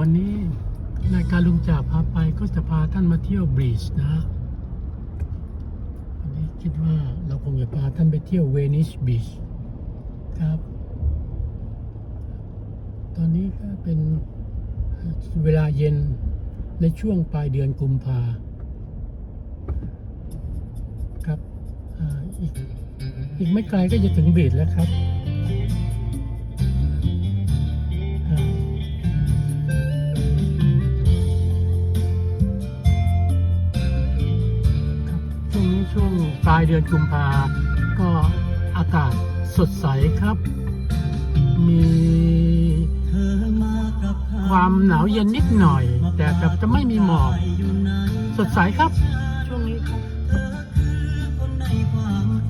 วันนี้รายการลุงจ่าพาไปก็จะพาท่านมาเที่ยวบรีชนะฮะวันนี้คิดว่าเราคงจะพาท่านไปเที่ยวเวนิสบีชครับ ตอนนี้ก็เป็นเวลาเย็นในช่วงปลายเดือนกุมภาครับออีกอีกไม่ไกลก็จะถึงบีชแล้วครับายเดือนกุมภาก็อากาศสดใสครับ มีความหนาวเย็นนิดหน่อย แต่จะจะไม่มีหมอกสดใสครับ ช่วงนี้ครับ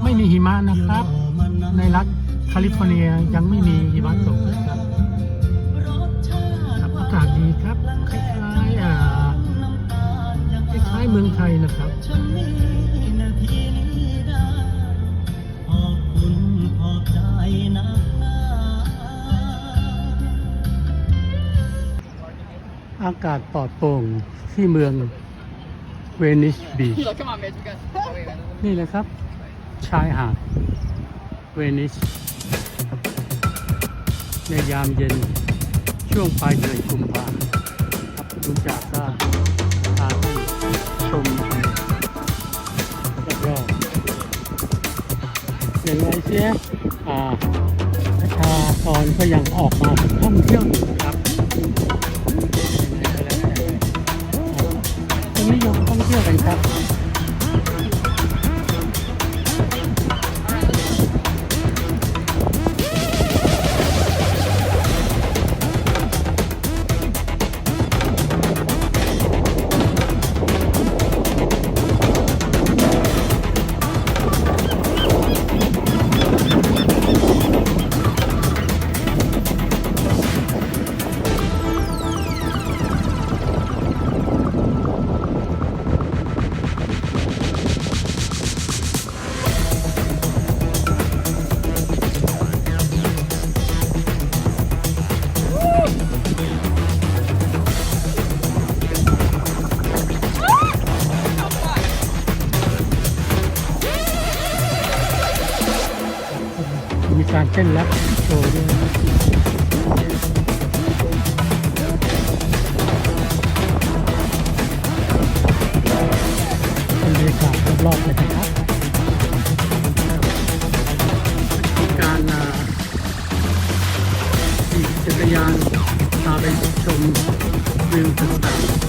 ไม่มีหิมะนะครับ ในรัฐแคลิฟอร์เนียยังไม่มีหิมะตกครับครับอากาศดีครับคล้ายๆอ่าคล้ายเมืองไทยนะครับ อากาศปลอดโปร่งที่เมืองเวนิสบีชนี่เลยครับ ชายหาดเวนิส ในยามเย็นช่วงปลายเดือนกุมภาครับลุงจากก็พาท่านชมรอบๆอย่างไรเสียาประชากรก็ยังออกมาท่องเที่ยวอยู่ครับยังไงก็แล้วแต่คนนิยมท่องเที่ยวกันครับ นแรปโชว์ด้วยนะเป็นบรรยากาศรอบๆเลยนะครับการขี่จักรยานพาไปชมวิวต่างๆ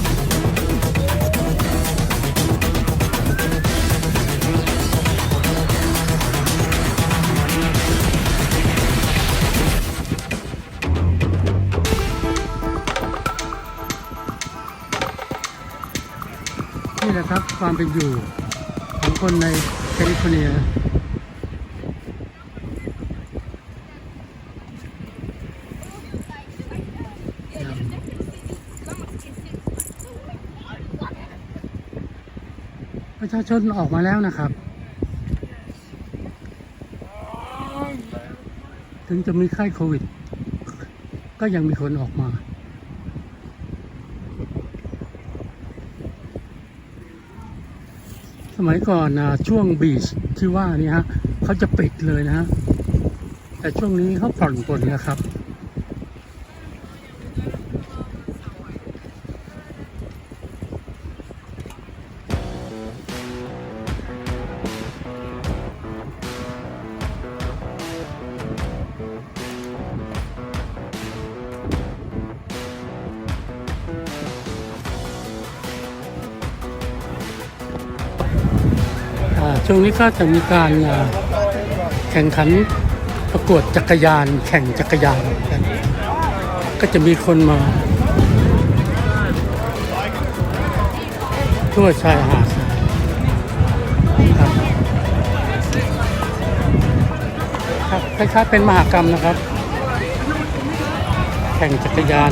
นี่แหละครับความเป็นอยู่ของคนในแคลิฟอร์เนียประชาชนออกมาแล้วนะครับ ถึงจะมีไข้โควิด ก็ยังมีคนออกมา ส มัยก่อนช่วงบีชที่ว่านี่ฮะเขาจะปิดเลยนะฮะแต่ช่วงนี้เขาผ่อนปลนนะครับ ช่วงนี้ก็จะมีการแข่งขันประกวดจักรยาน แข่งจักรยานกันก็จะมีคนมา ทั่วชายหาดครับครับคล้ายๆเป็นมหากรรมนะครับ แข่งจักรยาน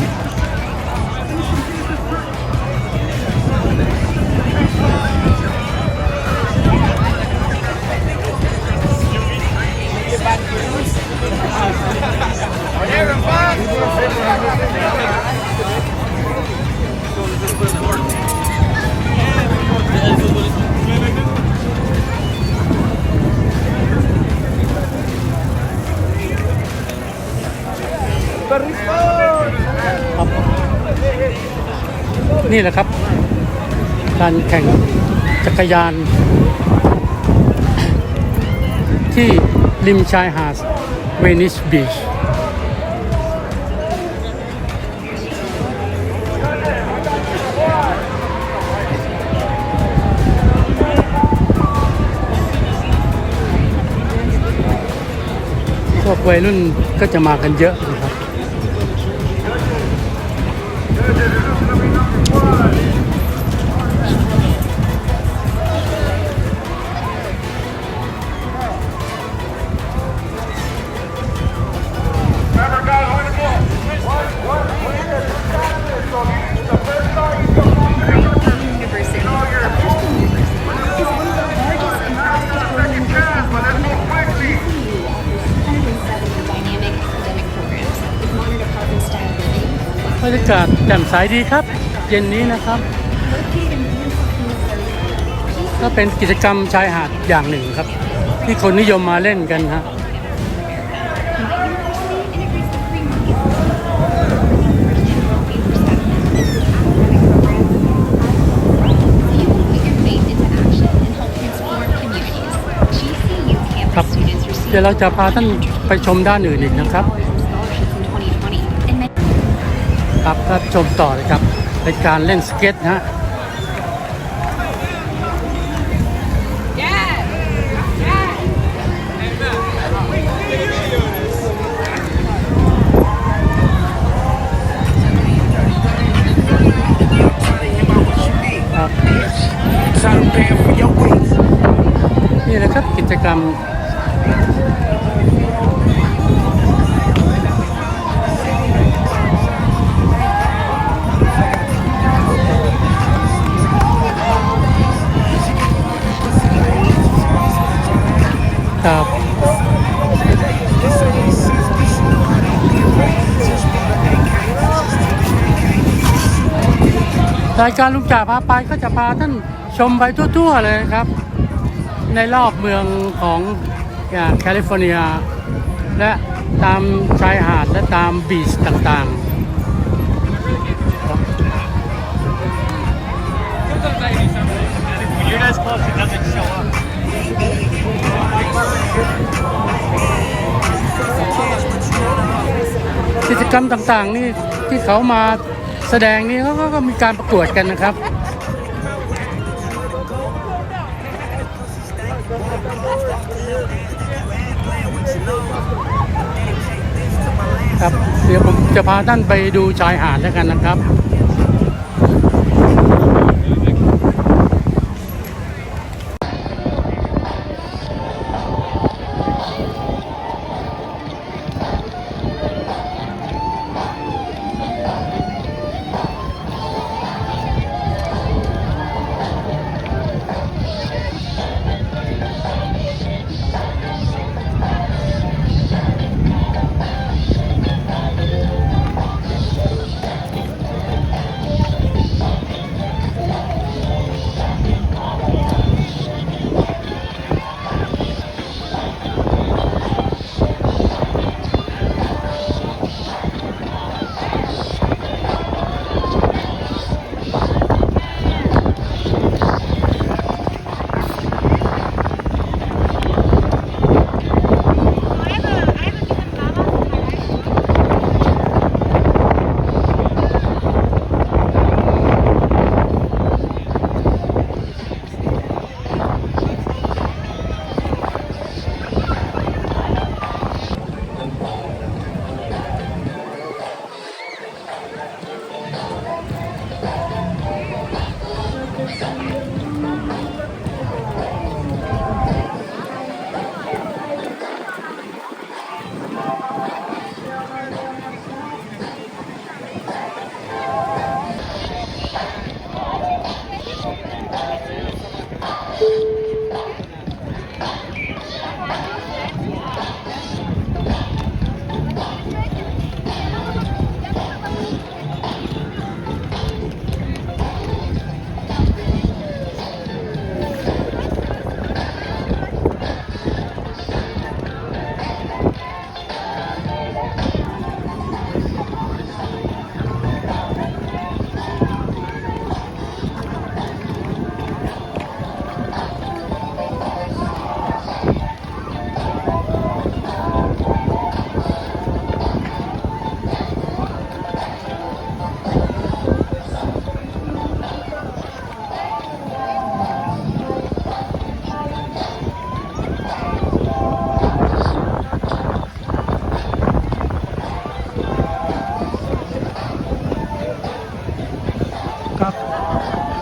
นี่แหละครับ การแข่งจักรยาน ที่ริมชายหาดเวนิสบีชพวกวัยรุ่นก็จะมากันเยอะนะครับากาศแจ่มใสดีครับ เย็นนี้นะครับ ก็เป็นกิจกรรมชายหาดอย่างหนึ่งครับ ที่คนนิยมมาเล่นกันฮะครับเดี๋ยวเราจะพาท่านไปชมด้านอื่นอีกนะครับ ครับก็ชมต่อเลยครับ เป็นการเล่นสเก็ตนะฮะนี่แหละครับกิจกรรม ครับ รายการลุงจ่าพาไปก็จะพาท่านชมไปทั่วๆเลยครับ ในรอบเมืองของแคลิฟอร์เนีย และตามชายหาดและตามบีชต่าง When you're this close, it doesn't show up. กิจกรรมต่างๆ นี่ที่เขามาแสดงนี่เขาก็มีการประกวดกันนะครับ ครับ เดี๋ยวผมจะพาท่านไปดูชายหาดแล้วกันนะครับ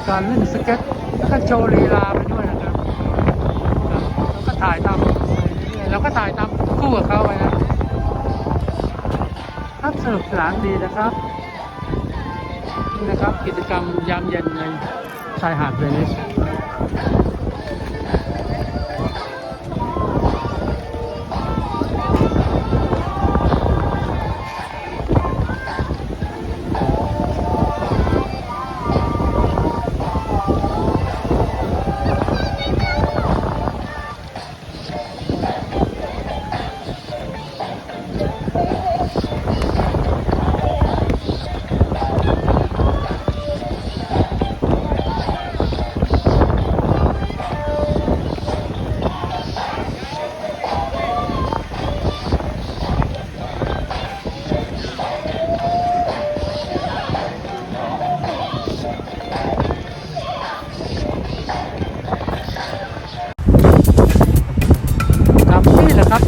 การเล่นสเก็ตแล้วก็โชว์ลีลาไปด้วยนะครับแล้วก็ถ่ายตามเรื่อยๆเราก็ถ่ายตามคู่กับเขาไปนะครับสนุกสนานดีนะครับนี่นะครับ กิจกรรมยามเย็นในชายหาดเวนิส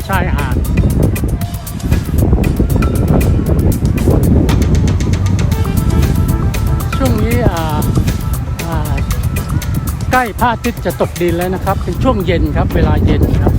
ชายหาดช่วงนี้อ่าใกล้พระอาทิตย์จะตกดินแล้วนะครับ เป็นช่วงเย็นครับ เวลาเย็นครับ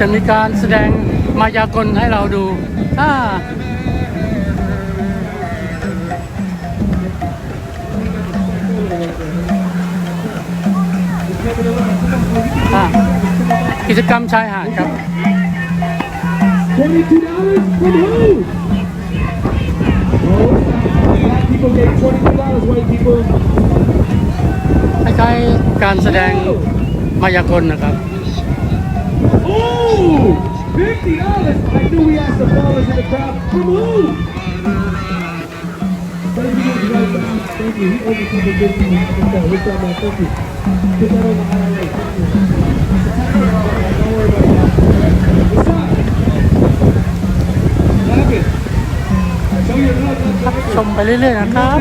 จะมีการแสดงมายากลให้เราดูค่ะกิจกรรมชายหาดครับ คล้ายๆการแสดงมายากลนะครับ Oh, fifty dollars. I knew we had some dollars in the crowd. From who? Thank you, guys. Thank you. He owes us something big. What's up, man? Thank you. Put that on the highlight. Thank you. Don't worry about it. What's up? Love it. Show your love. Let's go. ชมไปเรื่อยๆนะครับ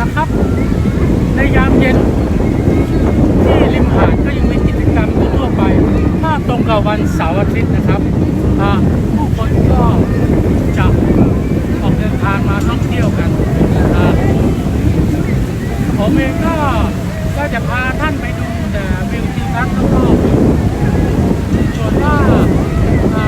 นะครับ ในยามเย็น ที่ริมหาดก็ยังมีกิจกรรมทั่วๆไป ถ้าตรงกับวันเสาร์อาทิตย์นะครับอ่าผู้คนก็จะออกเดินทางมาท่องเที่ยวกันอ่าผมเองก็ก็จะพาท่านไปดูแต่วิวทิวทัศน์รอบๆส่วนว่าอ่า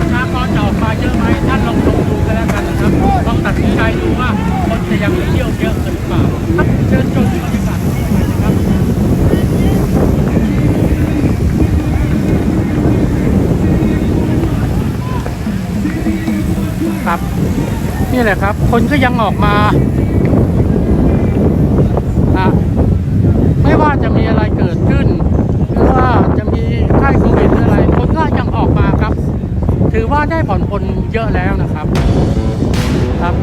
ประชากรจะออกมาเยอะไหมท่านลองลองดูกันแล้วกันนะครับลองตัดสินใจดูว่าคนจะยังเที่ยวเยอะหรือเปล่าครับเชิญชมบรรยากาศทั่วไปนะครับ ครับ นี่แห ละครับ คนก็ยังออกมาอะไม่ว่าจะมีอะไรเกิดขึ้น หรือว่าจะมีไข้โควิดหรืออะไร คนก็ยังออกมาครับ ถือว่าได้ผ่อนปลนเยอะแล้วนะครับครับ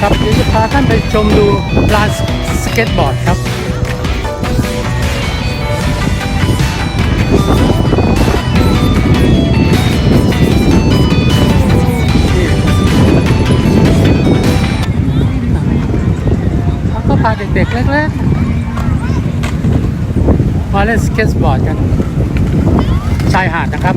ครับเดี๋ยวจะพาท่านไปชมดูลานสเก็ตบอร์ดครับเขาก็พาเด็กๆเล็กๆมาเล่นสเก็ตบอร์ดกันชายหาดนะครับ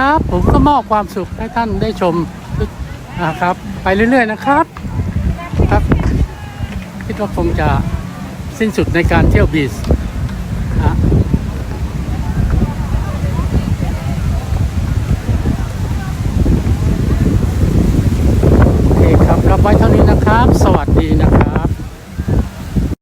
ครับ ผมก็มอบความสุขให้ท่านได้ชมนะครับ ไปเรื่อยๆนะครับ ครับ คิดว่าคงจะสิ้นสุดในการเที่ยวบีช